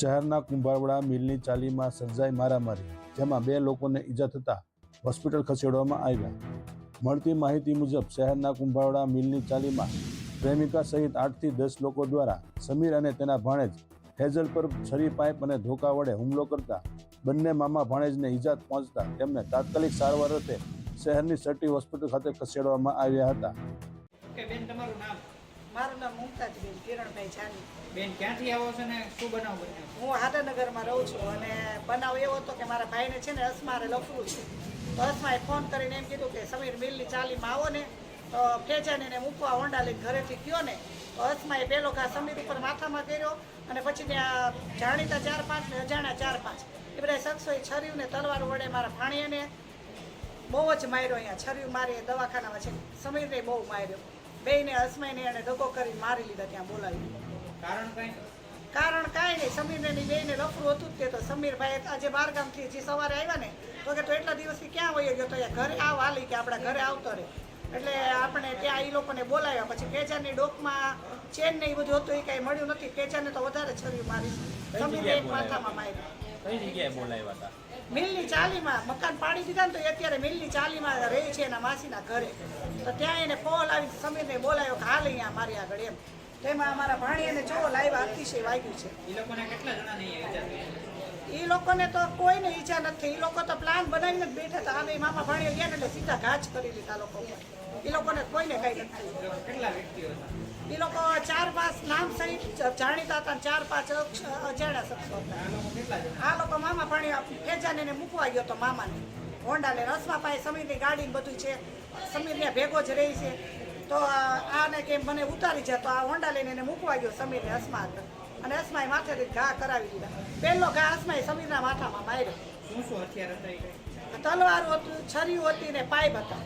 શહેરના કુંભારવાડા મિલની ચાલીમાં સર્જાઈ મારામારી, જેમાં બે લોકોને ઈજા થતાં હોસ્પિટલ ખસેડવામાં આવ્યા. મળતી માહિતી મુજબ, શહેરના કુંભારવાડા મિલની ચાલીમાં પ્રેમિકા સહિત આઠથી દસ લોકો દ્વારા સમીર અને તેના ભાણેજ હેઝલ પર છરી પાઇપ અને ધોકા વડે હુમલો કરતા બંને મામા ભાણેજને ઈજા પહોંચતા તેમને તાત્કાલિક સારવાર અર્થે શહેરની સટી હોસ્પિટલ ખાતે ખસેડવામાં આવ્યા હતા. નામ મારું નામ કિરણભાઈ જાની. બેન ક્યાંથી આવો છો ને? શું બનાવ બન્યો? હું હાદાનગરમાં રહું છું અને બનાવ એવો હતો કે મારા ભાઈને છે ને અસમારે લખવું છે. તો અસમાએ ફોન કરીને એમ કીધું કે સમીર મિલની ચાલીમાં આવો ને. તો ફેજાને એને મૂકવા હોંડા લઈને ઘરેથી ગયો ને. તો અસમાએ પેલો ઘા સમીર ઉપર માથામાં કર્યો અને પછી ત્યાં જાણીતા ચાર પાંચ ને અજાણ્યા ચાર પાંચ. એ બધા શખ્સોએ છર્યું ને તલવાર વડે મારા ભાણિયાને બહુ જ માર્યો અહીંયા. છર્યું મારી દવાખાનામાં છે સમીરને બહુ માર્યો. બેયને અસમાઈને એને ધક્કો કરી મારી લીધા ત્યાં બોલાવી કારણ કઈ? કારણ કાંઈ નહીં સમીરને ની બેને લફડું હતું જ તે તો સમીરભાઈ આજે બારગામથી જે સવારે આવ્યા ને તો કે તો એટલા દિવસથી ક્યાં વયો ગયો તો ઘરે આવ હાલી કે આપણા ઘરે આવતો રહે. એટલે આપણે ત્યાં એ લોકોને બોલાવ્યા પછી કેજાની ડોકમાં ચેન ને એ બધું હતું એ કાંઈ મળ્યું નથી. કેજાને તો વધારે છર્યું મારી. સમીરે એક માથામાં મારી. કઈ જગ્યાએ બોલાવ્યા હતા? મિલની ચાલીમાં મકાન પાડી દીધા ને તો એ અત્યારે મિલની ચાલીમાં રહે છે એના માસીના ઘરે. તો ત્યાં એને ફોન આવી સમીરને બોલાવ્યો કે હાલ અહીંયા મારી આગળ એમ. તેમાં અમારા ભાણિયાને જો લાવ્યા અતિશય વાગ્યું છે. એ લોકોને કેટલા જણા નહીં એ લોકોને તો કોઈને ઈચ્છા નથી. એ લોકો તો પ્લાન બનાવીને જ બેઠા હતા. અમે મામા ભાણીઓ ગયા એટલે સીધા ઘાચ કરી લીધા લોકો એ લોકોને કોઈને કઈ નથી. એ લોકો ચાર પાંચ નામ સહિત જાણીતા હતા ચાર પાંચ અજાણ્યા શખ્સો હતા. આ લોકો મામા ભાણી ફેજાને એને મૂકવા ગયો તો મામાને. હોન્ડાને રસમાં પાસે સમીરની ગાડી બધું છે. સમીર ત્યાં ભેગો જ રહી છે. તો આને કેમ મને ઉતારી છે? તો આ હોન્ડા લઈને એને મૂકવા ગયો સમીરને અસમા આગળ અને અસમાએ માથેથી ઘા કરાવી દીધા. પહેલો ઘા અસમાએ સમીરના માથામાં માર્યો. શું શું હથિયાર હતા તલવાર હતું છરી હતી ને પાઇપ હતા.